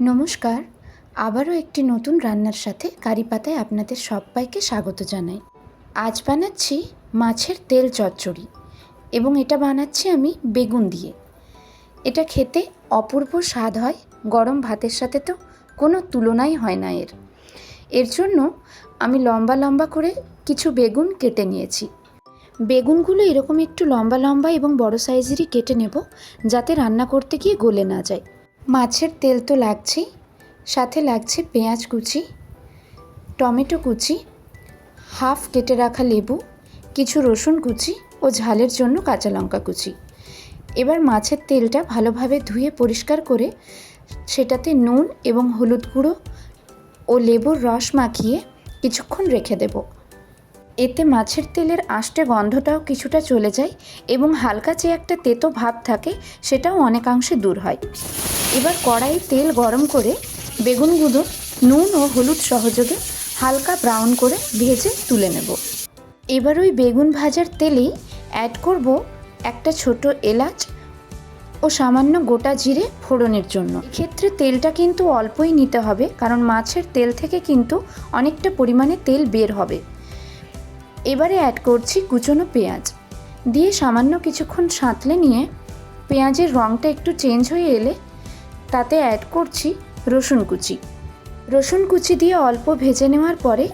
নমস্কার। আবারও একটি নতুন রান্নার সাথে কারি পাতায় আপনাদের সবাইকে স্বাগত জানাই। আজ বানাচ্ছি মাছের তেল চচ্চড়ি এবং এটা বানাচ্ছি আমি বেগুন দিয়ে। এটা খেতে অপূর্ব স্বাদ হয়, গরম ভাতের সাথে তো কোনো তুলনাই হয় না এর। এর জন্য আমি লম্বা লম্বা করে কিছু বেগুন কেটে নিয়েছি। বেগুনগুলো এরকম একটু লম্বা লম্বা এবং বড় সাইজেরই কেটে নেব, যাতে রান্না করতে গিয়ে গলে না যায়। মাছের তেল তো লাগছেই সাথে লাগছে পেঁয়াজ কুচি, টমেটো কুচি, হাফ কেটে রাখা লেবু, কিছু রসুন কুচি ও ঝালের জন্য কাঁচা লঙ্কা কুচি। এবার মাছের তেলটা ভালোভাবে ধুয়ে পরিষ্কার করে সেটাতে নুন এবং হলুদ গুঁড়ো ও লেবুর রস মাখিয়ে কিছুক্ষণ রেখে দেব। এতে মাছের তেলের আষ্টে গন্ধটাও কিছুটা চলে যায় এবং হালকা যে একটা তেতো ভাব থাকে সেটাও অনেকাংশে দূর হয়। এবার কড়াই তেল গরম করে বেগুন বেগুনগুলো নুন ও হলুদ সহযোগে হালকা ব্রাউন করে ভেজে তুলে নেব। এবার ওই বেগুন ভাজার তেলেই অ্যাড করব একটা ছোট এলাচ ও সামান্য গোটা জিরে ফোড়নের জন্য। ক্ষেত্রে তেলটা কিন্তু অল্পই নিতে হবে, কারণ মাছের তেল থেকে কিন্তু অনেকটা পরিমাণে তেল বের হবে। এবারে অ্যাড করছি কুচনো পেঁয়াজ। দিয়ে সামান্য কিছুক্ষণ সাঁতলে নিয়ে পেঁয়াজের রঙটা একটু চেঞ্জ হয়ে এলে তাতে অ্যাড করছি রসুন কুচি। রসুন কুচি দিয়ে অল্প ভেজে নেওয়ার পরে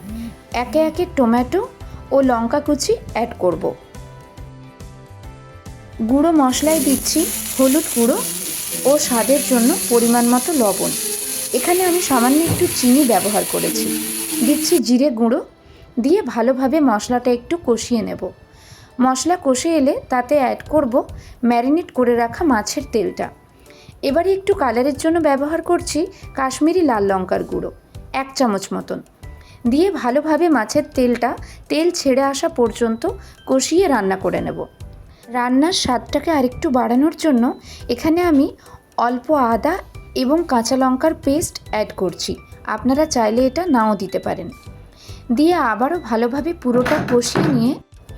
একে একে টমেটো ও লঙ্কা কুচি অ্যাড করব। গুঁড়ো মশলায় দিচ্ছি হলুদ গুঁড়ো ও স্বাদের জন্য পরিমাণ মতো লবণ। এখানে আমি সামান্য একটু চিনি ব্যবহার করেছি। দিচ্ছি জিরে গুঁড়ো দিয়ে ভালোভাবে মশলাটা একটু কষিয়ে নেব। মশলা কষে এলে তাতে অ্যাড করব ম্যারিনেট করে রাখা মাছের তেলটা। এবারে একটু কালারের জন্য ব্যবহার করছি কাশ্মীরি লাল লঙ্কার গুঁড়ো, এক চামচ মতন। দিয়ে ভালোভাবে মাছের তেলটা, তেল ছেড়ে আসা পর্যন্ত কষিয়ে রান্না করে নেব। রান্নার স্বাদটাকে আরেকটু বাড়ানোর জন্য এখানে আমি অল্প আদা এবং কাঁচা লঙ্কার পেস্ট অ্যাড করছি। আপনারা চাইলে এটা নাও দিতে পারেন। দিয়ে আবারও ভালোভাবে পুরোটা কষিয়ে নিয়ে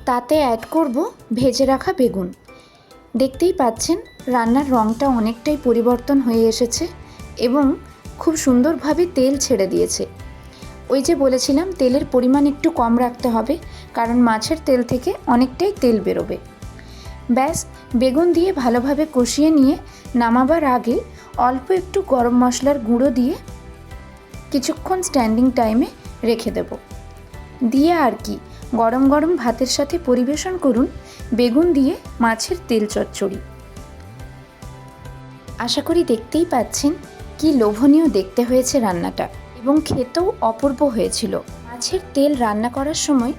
তাতে অ্যাড করব ভেজে রাখা বেগুন। দেখতেই পাচ্ছেন, রান্নার রঙটা অনেকটাই পরিবর্তন হয়ে এসেছে এবং খুব সুন্দরভাবে তেল ছেড়ে দিয়েছে। ওই যে বলেছিলাম, তেলের পরিমাণ একটু কম রাখতে হবে, কারণ মাছের তেল থেকে অনেকটাই তেল বেরোবে। ব্যাস, বেগুন দিয়ে ভালোভাবে কষিয়ে নিয়ে নামাবার আগে অল্প একটু গরম মশলার গুঁড়ো দিয়ে কিছুক্ষণ স্ট্যান্ডিং টাইমে রেখে দেব। দিয়ে আর কি। গরম গরম ভাতের সাথে পরিবেশন করুন, বেগুন দিয়ে মাছের তেল চচ্চড়ি। আশা করি দেখতেই পাচ্ছেন কি লোভনীয় দেখতে হয়েছে রান্নাটা এবং খেতেও অপূর্ব হয়েছিল। মাছের তেল রান্না করার সময়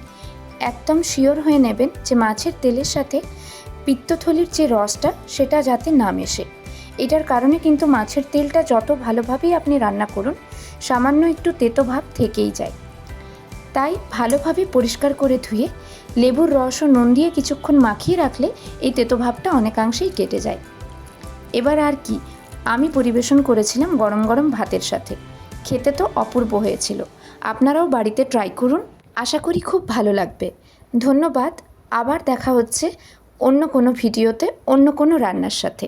একদম শিওর হয়ে নেবেন যে মাছের তেলের সাথে পিত্তথলির যে রসটা, সেটা যাতে না মেশে। এটার কারণে কিন্তু মাছের তেলটা যত ভালোভাবেই আপনি রান্না করুন, সামান্য একটু তেতো ভাব থেকেই যায়। তাই ভালোভাবে পরিষ্কার করে ধুয়ে লেবুর রস ও নুন দিয়ে কিছুক্ষণ মাখিয়ে রাখলে এই তেতো ভাবটা অনেকাংশেই কেটে যায়। এবার আর কি, আমি পরিবেশন করেছিলাম গরম গরম ভাতের সাথে। খেতে তো অপূর্ব হয়েছিল। আপনারাও বাড়িতে ট্রাই করুন। আশা করি খুব ভালো লাগবে। ধন্যবাদ। আবার দেখা হচ্ছে অন্য কোনো ভিডিওতে অন্য কোনো রান্নার সাথে।